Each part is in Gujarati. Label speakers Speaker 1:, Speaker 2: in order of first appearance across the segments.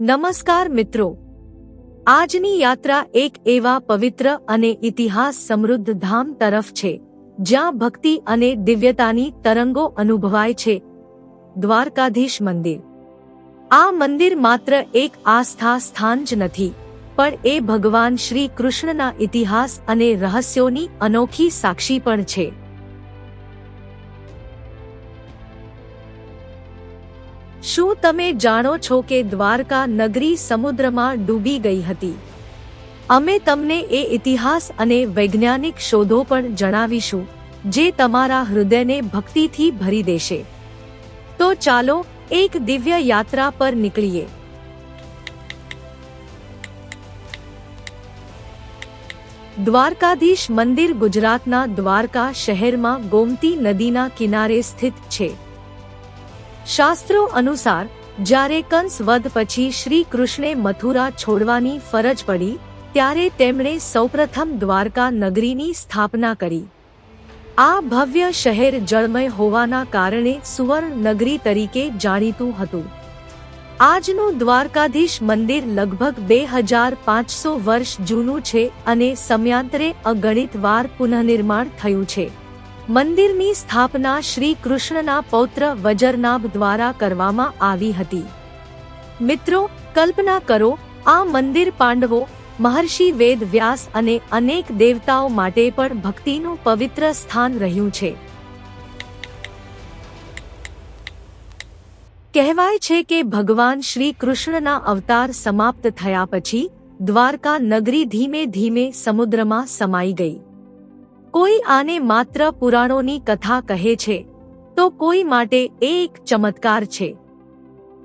Speaker 1: નમસ્કાર મિત્રો. આજની યાત્રા એક એવા પવિત્ર અને ઇતિહાસ સમૃદ્ધ ધામ તરફ છે, જ્યાં ભક્તિ અને દિવ્યતાની તરંગો અનુભવાય છે. દ્વારકાધીશ મંદિર. આ મંદિર માત્ર એક આસ્થા સ્થાન જ નથી, પણ એ ભગવાન શ્રી કૃષ્ણના ઇતિહાસ અને રહસ્યોની અનોખી સાક્ષી પણ છે. શું તમે જાણો છો કે દ્વારકા નગરી સમુદ્રમાં ડૂબી ગઈ હતી? અમે તમને એ ઇતિહાસ અને વૈજ્ઞાનિક શોધો પણ જણાવીશું, જે તમારા હૃદયને ભક્તિથી ભરી દેશે. તો ચાલો, એક દિવ્ય યાત્રા પર નીકળીએ. દ્વારકાધીશ મંદિર ગુજરાતના દ્વારકા શહેરમાં ગોમતી નદીના કિનારે સ્થિત છે. શાસ્ત્રો અનુસાર, જ્યારે કંસ વધ પછી શ્રી કૃષ્ણે મથુરા છોડવાની ફરજ પડી, ત્યારે તેમણે સૌપ્રથમ દ્વારકા નગરીની સ્થાપના કરી. આ ભવ્ય શહેર જળમય હોવાના કારણે સુવર્ણ નગરી તરીકે જાણીતું હતું. આજનું દ્વારકાધીશ મંદિર લગભગ બે હજાર પાંચસો વર્ષ જૂનું છે અને સમયાંતરે અગણિત વાર પુનઃનિર્માણ થયું છે. મંદિરની સ્થાપના શ્રી કૃષ્ણના પૌત્ર વજરનાભ દ્વારા કરવામાં આવી હતી. મિત્રો, કલ્પના કરો, આ મંદિર પાંડવો, મહર્ષિ વેદ વ્યાસ અને અનેક દેવતાઓ માટે પણ ભક્તિનું પવિત્ર સ્થાન રહ્યું છે. કહેવાય છે કે ભગવાન શ્રી કૃષ્ણના અવતાર સમાપ્ત થયા પછી દ્વારકા નગરી ધીમે ધીમે સમુદ્રમાં સમાઈ ગઈ. કોઈ આને માત્ર પુરાણોની કથા કહે છે, તો કોઈ માટે એ એક ચમત્કાર છે.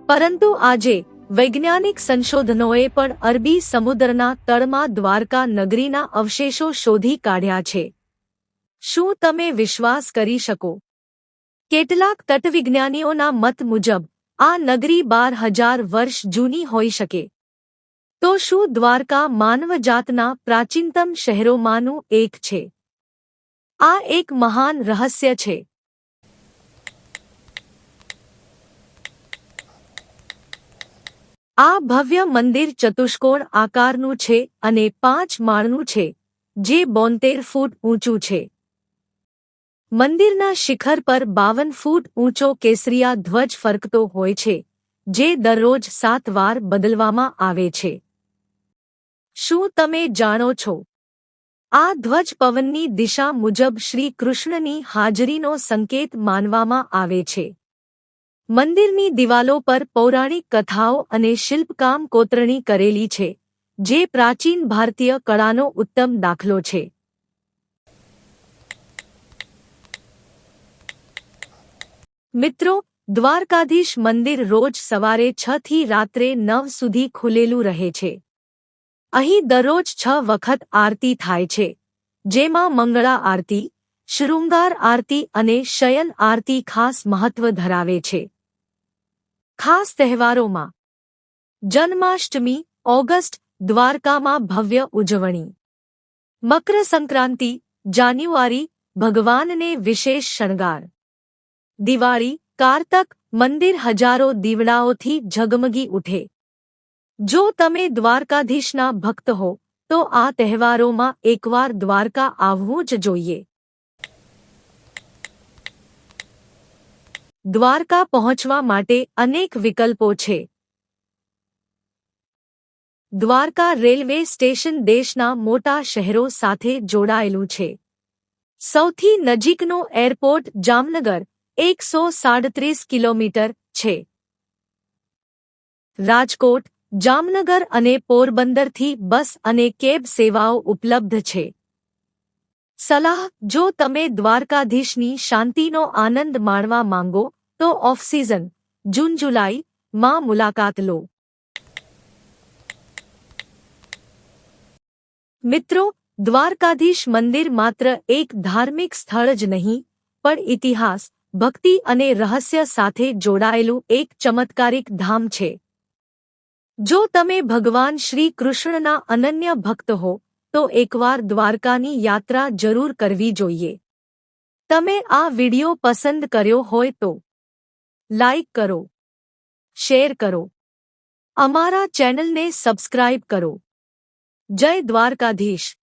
Speaker 1: પરંતુ આજે વૈજ્ઞાનિક સંશોધનોએ પણ અરબી સમુદ્રના તળમાં દ્વારકા નગરીના અવશેષો શોધી કાઢ્યા છે. શું તમે વિશ્વાસ કરી શકો? કેટલાક તટવિજ્ઞાનીઓના મત મુજબ, આ નગરી બાર હજાર વર્ષ જૂની હોઈ શકે. તો શું દ્વારકા માનવજાતના પ્રાચીનતમ શહેરોમાંનું એક છે? આ એક મહાન રહસ્ય છે. આ ભવ્ય મંદિર ચતુષ્કોણ આકારનું છે અને પાંચ માળનું છે, જે બોતેર ફૂટ ઊંચું છે. મંદિરના શિખર પર બાવન ફૂટ ઊંચો કેસરિયા ધ્વજ ફરકતો હોય છે, જે દરરોજ સાત વાર બદલવામાં આવે છે. શું તમે જાણો છો? આ ધ્વજ પવનની દિશા મુજબ શ્રી કૃષ્ણની હાજરીનો સંકેત માનવામાં આવે છે. મંદિરની દિવાલો પર પૌરાણિક કથાઓ અને શિલ્પકામ કોતરણી કરેલી છે, જે પ્રાચીન ભારતીય કળાનો ઉત્તમ દાખલો છે. મિત્રો, દ્વારકાધીશ મંદિર રોજ સવારે છ થી રાત્રે નવ સુધી ખુલેલું રહે છે. અહીં દરરોજ છ વખત આરતી થાય છે, જેમાં મંગળા આરતી, શૃંગાર આરતી અને શયન આરતી ખાસ મહત્વ ધરાવે છે. ખાસ તહેવારોમાં જન્માષ્ટમી, ઓગસ્ટ, દ્વારકામાં ભવ્ય ઉજવણી. મકર સંક્રાંતિ જાન્યુઆરી, ભગવાનને વિશેષ શણગાર. દિવાળી, કારતક, મંદિર હજારો દીવડાઓથી ઝગમગી ઉઠે. જો તમે દ્વારકાધીશના ભક્ત હો, તો આ તહેવારોમાં એકવાર દ્વારકા આવવું જ જોઈએ. દ્વારકા પહોંચવા માટે અનેક વિકલ્પો છે. દ્વારકા રેલવે સ્ટેશન દેશના મોટા શહેરો સાથે જોડાયેલું છે. સૌથી નજીકનું એરપોર્ટ જામનગર, એકસો સાડત્રીસ કિલોમીટર છે. રાજકોટ જામનગર અને પોરબંદરથી બસ અને કેબ સેવાઓ ઉપલબ્ધ છે. સલાહ, જો તમે દ્વારકાધીશની શાંતિનો આનંદ માણવા માંગો, તો ઓફ સિઝન, જૂન, જુલાઈ, માં મુલાકાત લો. મિત્રો, દ્વારકાધીશ મંદિર માત્ર એક ધાર્મિક સ્થળ જ નહીં, પણ ઇતિહાસ, ભક્તિ અને રહસ્ય સાથે જોડાયેલું એક ચમત્કારિક ધામ છે. જો તમે ભગવાન શ્રી કૃષ્ણના અનન્ય ભક્ત હો, તો એકવાર દ્વારકાની યાત્રા જરૂર કરવી જોઈએ. તમે આ વિડિયો પસંદ કર્યો હોય તો લાઇક કરો, શેર કરો. અમારા ચેનલને સબસ્ક્રાઇબ કરો. જય દ્વારકાધીશ.